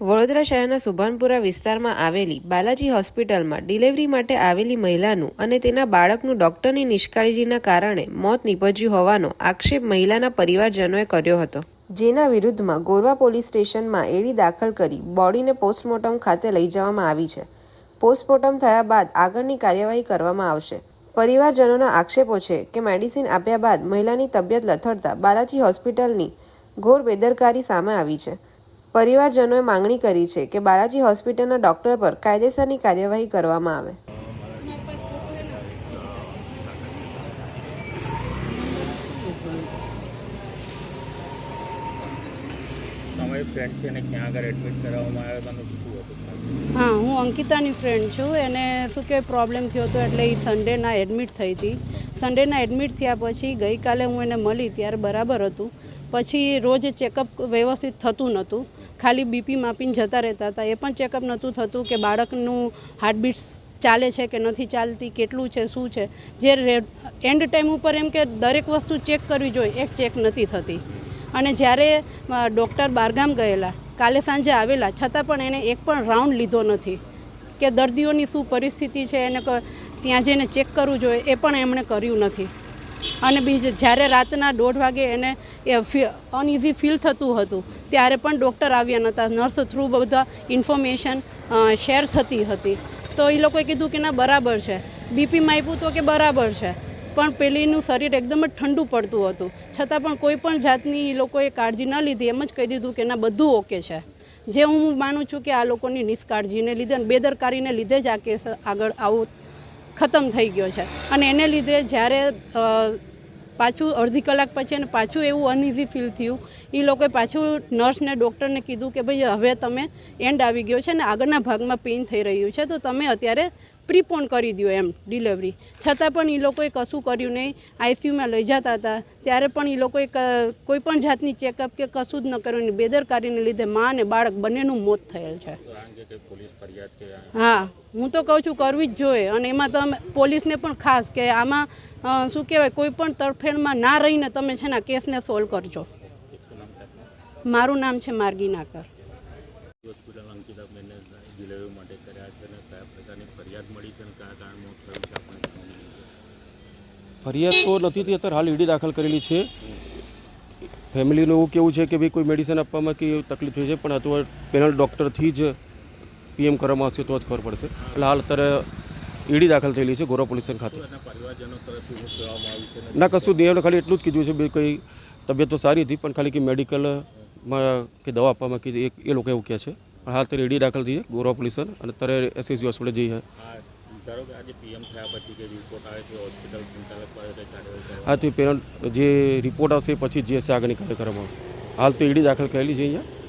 વડોદરા શહેરના સુભાનપુરા વિસ્તારમાં આવેલી બાલાજી હોસ્પિટલમાં ડિલિવરી માટે આવેલી મહિલાનું અને તેના બાળકનું ડોક્ટરની નિષ્કાળજીના કારણે મોત નીપજ્યું હોવાનો આક્ષેપ મહિલાના પરિવારજનોએ કર્યો હતો. જેના વિરુદ્ધમાં ગોરવા પોલીસ સ્ટેશનમાં એડી દાખલ કરી બોડીને પોસ્ટમોર્ટમ ખાતે લઈ જવામાં આવી છે. પોસ્ટમોર્ટમ થયા બાદ આગળની કાર્યવાહી કરવામાં આવશે. પરિવારજનોના આક્ષેપો છે કે મેડિસિન આપ્યા બાદ મહિલાની તબિયત લથડતા બાલાજી હોસ્પિટલની ઘોર બેદરકારી સામે આવી છે. પરિવારજનોએ માંગણી કરી છે કે બાલાજી હોસ્પિટલના ડોક્ટર પર કાયદેસરની કાર્યવાહી કરવામાં આવે. તમારી ફ્રેન્ડ છે ને ક્યાં આગળ એડમિટ કરાવવામાં આવ્યો તમે શું હતું? હા હું અંકિતાની ફ્રેન્ડ છું. એને શું કહેવાય પ્રોબ્લેમ થયો હતો એટલે એ સન્ડેના એડમિટ થઈ હતી. સન્ડેના એડમિટ થયા પછી ગઈકાલે હું એને મળી ત્યારે બરાબર હતું. પછી રોજ ચેકઅપ વ્યવસ્થિત થતું નહોતું ખાલી બીપી માપીને જતા રહેતા હતા. એ પણ ચેકઅપ નહોતું થતું કે બાળકનું હાર્ટબીટ્સ ચાલે છે કે નથી ચાલતી, કેટલું છે, શું છે. જે એન્ડ ટાઈમ ઉપર એમ કે દરેક વસ્તુ ચેક કરવી જોઈએ, એક ચેક નથી થતી. અને જ્યારે ડૉક્ટર બારગામ ગયેલા, કાલે સાંજે આવેલા, છતાં પણ એણે એક પણ રાઉન્ડ લીધો નથી. કે દર્દીઓની શું પરિસ્થિતિ છે, એને ત્યાં જઈને ચેક કરવું જોઈએ, એ પણ એમણે કર્યું નથી. અને બીજું જ્યારે રાતના દોઢ વાગે એને એ અનઇઝી ફીલ થતું હતું, ત્યારે પણ ડૉક્ટર આવ્યા નહોતા. નર્સ થ્રુ બધા ઇન્ફોર્મેશન શેર થતી હતી. તો એ લોકોએ કીધું કે ના, બરાબર છે. બીપીમાં આપ્યું તો કે બરાબર છે. પણ પેલીનું શરીર એકદમ જ ઠંડુ પડતું હતું. છતાં પણ કોઈ પણ જાતની એ લોકોએ કાળજી ન લીધી, એમ જ કહી દીધું કે ના, બધું ઓકે છે. જે હું માનું છું કે આ લોકોની નિષ્કાળજીને લીધે બેદરકારીને લીધે જ આ કેસ આગળ આવો ખતમ થઈ ગયો છે. અને એને લીધે જ્યારે પાછું અડધી કલાક પછી અને પાછું એવું અનઇઝી ફીલ થયું એ લોકોએ પાછું નર્સને ડૉક્ટરને કીધું કે ભાઈ હવે તમે એન્ડ આવી ગયો છે ને આગળના ભાગમાં પેઇન થઈ રહ્યું છે, તો તમે અત્યારે પ્રીપોન કરી દો એમ ડિલિવરી. છતાં પણ એ લોકોએ કશું કર્યું નહીં. આઈસીયુમાં લઈ જતા હતા. ત્યારે પણ એ લોકોએ કોઈ પણ જાતની ચેકઅપ કે કશું જ ન કર્યું અને બેદરકારીને લીધે મા અને બાળક બંનેનું મોત થયેલ છે. હા હું તો કહું છું કરવી જ જોઈએ. અને એમાં તમે પોલીસને પણ ખાસ કે આમાં શું કહેવાય કોઈ પણ તરફેણમાં ના રહીને તમે છે ને કેસને સોલ્વ કરજો. મારું નામ છે માર્ગી નાકર. ડિલિવરી માટે કર્યા છે અને કયા પ્રકારની ફરિયાદ મળી છે અને કયા કારણ મોત થયું છે આપણે ફરિયાદ તો નથી થઈ અત્યારે હાલ ઈડી દાખલ કરેલી છે. ફેમિલીનું એવું કેવું છે કે ભાઈ કોઈ મેડિસિન આપવામાં કે તકલીફ થઈ છે પણ અથવા પેનલ ડૉક્ટરથી જ પીએમ કરવામાં આવશે તો જ ખબર પડશે. એટલે હાલ અત્યારે ઈડી દાખલ થયેલી છે ગોરા પોલીસ ખાતે. ને કશું નહીં ખાલી એટલું જ કીધું છે ભાઈ કોઈ તબિયત તો સારી હતી પણ ખાલી કે મેડિકલમાં કે દવા આપવામાં કીધી એ લોકો એવું કહે છે. હાલ અત્યારે ઈડી દાખલ થઈ છે, ગોરવા પોલીસ અને અત્યારે એસએસજી હોસ્પિટલ આવે છે. હા, તો પેરેન્ટ જે રિપોર્ટ આવશે, પછી જે હશે આગળની કાર્યક્રમ આવશે. હાલ તો ઈડી દાખલ કરેલી છે અહીંયા.